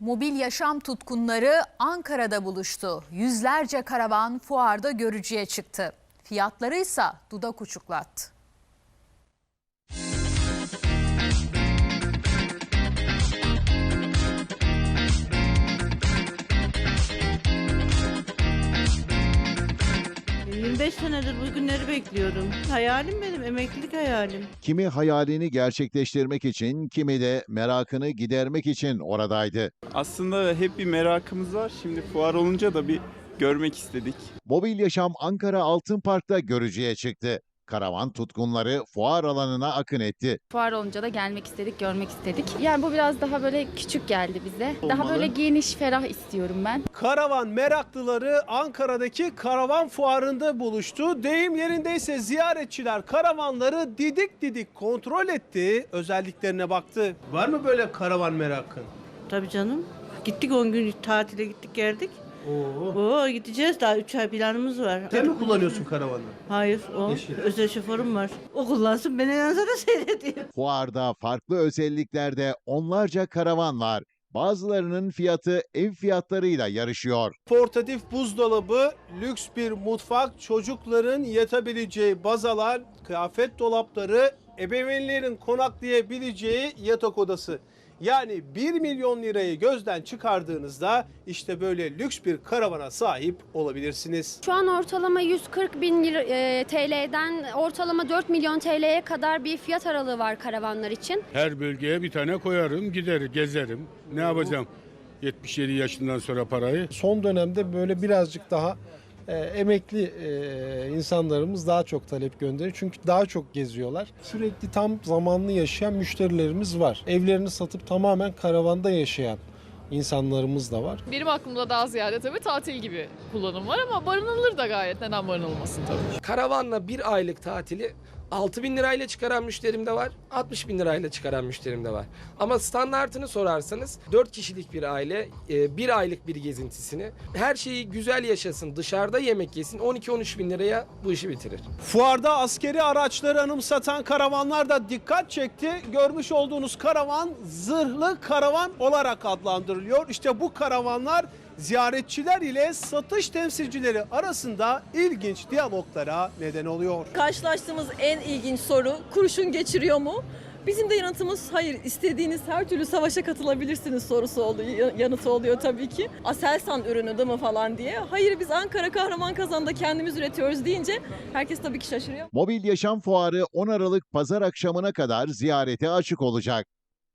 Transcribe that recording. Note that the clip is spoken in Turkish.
Mobil yaşam tutkunları Ankara'da buluştu. Yüzlerce karavan fuarda görücüye çıktı. Fiyatları ise dudak uçuklattı. 25 senedir bu günleri bekliyorum. Hayalim benim, emeklilik hayalim. Kimi hayalini gerçekleştirmek için, kimi de merakını gidermek için oradaydı. Aslında hep bir merakımız var. Şimdi fuar olunca da bir görmek istedik. Mobil Yaşam Ankara Altın Park'ta görücüye çıktı. Karavan tutkunları fuar alanına akın etti. Fuar olunca da gelmek istedik, görmek istedik. Yani bu biraz daha böyle küçük geldi bize. Daha böyle geniş, ferah istiyorum ben. Karavan meraklıları Ankara'daki karavan fuarında buluştu. Deyim yerindeyse ziyaretçiler karavanları didik didik kontrol etti, özelliklerine baktı. Var mı böyle karavan merakın? Tabii canım. Gittik 10 gün tatile gittik geldik. Oo. Oo gideceğiz daha 3 ay planımız var. Sen mi kullanıyorsun karavanı? Hayır o Yeşil. özel şoförüm var. O kullansın beni yanında da seyrediyor. Fuarda farklı özelliklerde onlarca karavan var. Bazılarının fiyatı ev fiyatlarıyla yarışıyor. Portatif buzdolabı, lüks bir mutfak, çocukların yatabileceği bazalar, kıyafet dolapları, ebeveynlerin konaklayabileceği yatak odası. Yani 1 milyon lirayı gözden çıkardığınızda işte böyle lüks bir karavana sahip olabilirsiniz. Şu an ortalama 140 bin lira- e, TL'den ortalama 4 milyon TL'ye kadar bir fiyat aralığı var karavanlar için. Her bölgeye bir tane koyarım, gider, gezerim. Ne yapacağım? 77 yaşından sonra parayı. Son dönemde böyle birazcık daha e, emekli e, insanlarımız daha çok talep gönderiyor. Çünkü daha çok geziyorlar. Sürekli tam zamanlı yaşayan müşterilerimiz var. Evlerini satıp tamamen karavanda yaşayan insanlarımız da var. Benim aklımda daha ziyade tabii tatil gibi kullanım var ama barınılır da gayet. Neden barınılmasın tabii. Karavanla bir aylık tatili 6 bin lirayla çıkaran müşterim de var, 60 bin lirayla çıkaran müşterim de var. Ama standartını sorarsanız 4 kişilik bir aile e, bir aylık bir gezintisini her şeyi güzel yaşasın, dışarıda yemek yesin 12-13 bin liraya bu işi bitirir. Fuarda askeri araçları anımsatan karavanlar da dikkat çekti. Görmüş olduğunuz karavan zırhlı karavan olarak adlandırılıyor. İşte bu karavanlar ziyaretçiler ile satış temsilcileri arasında ilginç diyaloglara neden oluyor. Karşılaştığımız en ilginç soru kurşun geçiriyor mu? Bizim de yanıtımız hayır istediğiniz her türlü savaşa katılabilirsiniz sorusu oluyor, yanıtı oluyor tabii ki. Aselsan ürünü değil mi falan diye. Hayır biz Ankara Kahraman Kazan'da kendimiz üretiyoruz deyince herkes tabii ki şaşırıyor. Mobil Yaşam Fuarı 10 Aralık pazar akşamına kadar ziyarete açık olacak.